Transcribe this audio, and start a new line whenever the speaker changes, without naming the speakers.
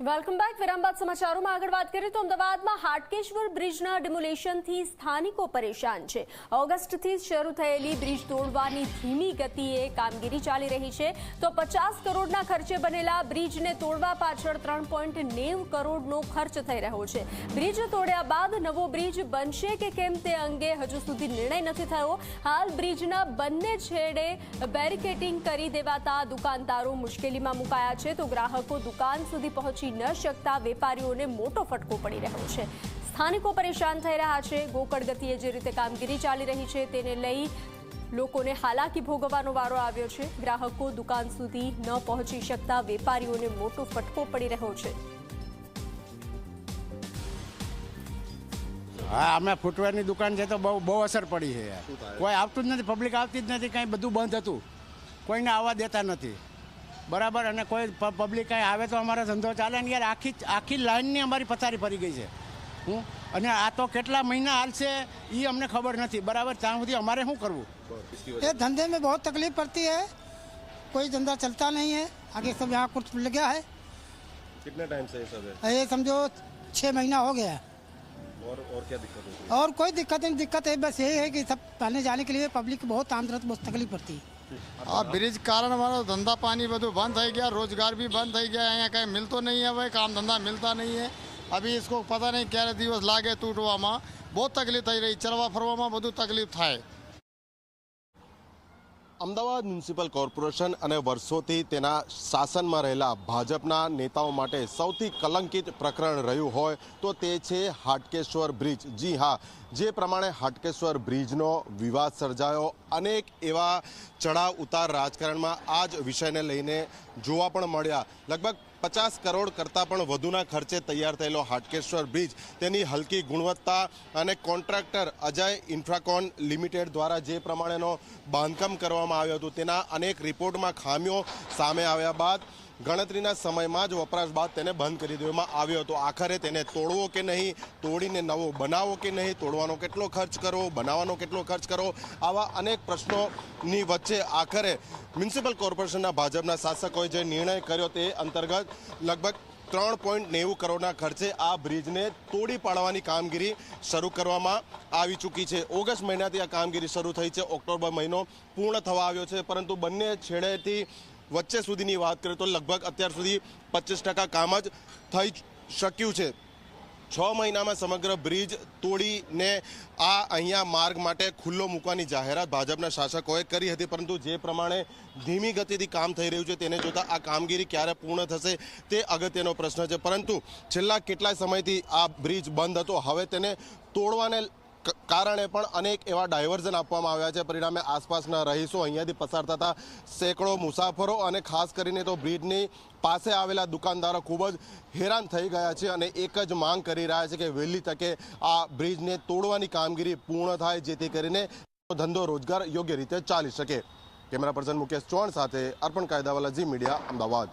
Welcome back વિરામ સમાચારોમાં આગળ વાત કરીએ તો અમદાવાદમાં હાટકેશ્વર બ્રિજના ડિમોલેશનથી સ્થાનિકો પરેશાન છે. ઓગસ્ટથી શરૂ થયેલી બ્રિજ તોડવાની ધીમી ગતિએ કામગીરી ચાલી રહી છે. તો પચાસ કરોડના ખર્ચે બનેલા બ્રિજને તોડવા પાછળ ત્રણ પોઈન્ટ નેવ કરોડનો ખર્ચ થઈ રહ્યો છે. બ્રિજ તોડ્યા બાદ નવો બ્રિજ બનશે કે કેમ તે અંગે હજુ સુધી નિર્ણય નથી થયો. હાલ બ્રિજના બંને છેડે બેરિકેટિંગ કરી દેવાતા દુકાનદારો મુશ્કેલીમાં મુકાયા છે. તો ગ્રાહકો દુકાન સુધી પહોંચી ન શકતા વેપારીઓને મોટો ફટકો પડી રહ્યો છે. સ્થાનિકો પરેશાન થઈ રહ્યા છે. ગોકળ ગતિએ જે રીતે કામગીરી ચાલી રહી છે તેને લઈ લોકોને હાલાકી ભોગવવાનો વારો આવ્યો છે. ગ્રાહકો દુકાન સુધી ન પહોંચી શકતા વેપારીઓને મોટો ફટકો પડી રહ્યો છે.
હા અમે ફૂટવેરની દુકાન છે તો બહુ બહુ અસર પડી છે કોઈ આવતું જ નથી પબ્લિક આવતી જ નથી કાંઈ બધું બંધ હતું. કોઈને આવવા દેતા નથી. બરાબર અને કોઈ પ- પબ્લિક કાંઈ આવે તો અમારો ધંધો ચાલે ને યાર આખી આખી લાઈનની અમારી પથારી ફરી ગઈ છે હું અને આ તો કેટલા મહિના હાલશે એ અમને ખબર નથી બરાબર ત્યાં સુધી અમારે શું કરવું
ये धंधे में बहुत तकलीफ पड़ती है कोई धंधा चलता नहीं है आगे सब यहाँ कुछ लग गया है
कितने टाइम से ये सब है
ये समझो छः महीना हो गया है
और और क्या दिक्कत होती है
और कोई दिक्कत नहीं दिक्कत है बस यही है कि सब आने जाने के लिए पब्लिक को बहुत आंदरत बहुत तकलीफ पड़ती है
આ બ્રિજ કારણ અમારો ધંધા પાણી બધું બંધ થઈ ગયા રોજગાર भी બંધ થઈ ગયા અહીંયા કઈ મિલતો નહીં है भाई काम धंधा मिलता नहीं है अभी इसको पता नहीं ક્યારે દિવસ લાગે તૂટવામાં બહુ તકલીફ થઈ રહી ચલવા ફરવામાં બધું તકલીફ થાય
અમદાવાદ મ્યુનિસિપલ કોર્પોરેશન અને વર્ષોથી તેના શાસનમાં રહેલા ભાજપના નેતાઓ માટે સૌથી કલંકિત પ્રકરણ રહ્યું હોય તો તે છે હાટકેશ્વર બ્રિજ. જી હા જે પ્રમાણે હાટકેશ્વર બ્રિજનો વિવાદ સર્જાયો, અનેક એવા ચડાવ ઉતાર રાજકારણમાં આ જ વિષયને લઈને જોવા પણ મળ્યા. લગભગ પચાસ કરોડ કરતાં પણ વધુના ખર્ચે તૈયાર થયેલો હાટકેશ્વર બ્રિજ, તેની હલકી ગુણવત્તા અને કોન્ટ્રાક્ટર અજય ઇન્ફ્રાકોન લિમિટેડ દ્વારા જે પ્રમાણેનો બાંધકામ કરવામાં આવ્યું હતું, તેના અનેક રિપોર્ટમાં ખામીઓ સામે આવ્યા બાદ ગણતરીના સમયમાં જ વપરાશ બાદ તેને બંધ કરી દેવામાં આવ્યો હતો. આખરે તેને તોડવો કે નહીં, તોડીને નવો બનાવવો કે નહીં, તોડવાનો કેટલો ખર્ચ કરવો, બનાવવાનો કેટલો ખર્ચ કરવો, આવા અનેક પ્રશ્નોની વચ્ચે આખરે મ્યુનિસિપલ કોર્પોરેશનના ભાજપના શાસકોએ જે નિર્ણય કર્યો તે અંતર્ગત લગભગ ત્રણ પોઈન્ટ નેવું કરોડના ખર્ચે આ બ્રિજને તોડી પાડવાની કામગીરી શરૂ કરવામાં આવી ચૂકી છે. ઓગસ્ટ મહિનાથી આ કામગીરી શરૂ થઈ છે. ઓક્ટોબર મહિનો પૂર્ણ થવા આવ્યો છે. પરંતુ બંને છેડેથી વચ્ચે સુધીની વાત કરીએ તો લગભગ અત્યાર સુધી પચીસ ટકા કામ જ થઈ શક્યું છે. છ મહિનામાં સમગ્ર બ્રિજ તોડીને આ અહીંયા માર્ગ માટે ખુલ્લો મૂકવાની જાહેરાત ભાજપના શાસકોએ કરી હતી, પરંતુ જે પ્રમાણે ધીમી ગતિથી કામ થઈ રહ્યું છે તેને જોતાં આ કામગીરી ક્યારે પૂર્ણ થશે તે અગત્યનો પ્રશ્ન છે. પરંતુ છેલ્લા કેટલાય સમયથી આ બ્રિજ બંધ હતો. હવે તેને તોડવાને કારણે પણ અનેક એવા ડાયવર્ઝન આપવામાં આવ્યા છે. પરિણામે આસપાસના રહીશો અહીંયાથી પસાર થતા સેંકડો મુસાફરો અને ખાસ કરીને તો બ્રિજની પાસે આવેલા દુકાનદારો ખૂબ જ હેરાન થઈ ગયા છે અને એક જ માંગ કરી રહ્યા છે કે વહેલી તકે આ બ્રિજને તોડવાની કામગીરી પૂર્ણ થાય, જેથી કરીને ધંધો રોજગાર યોગ્ય રીતે ચાલી શકે. કેમેરા પર્સન મુકેશ ચૌહાણ સાથે અર્પણ કાયદાવાલા જી મીડિયા, અમદાવાદ.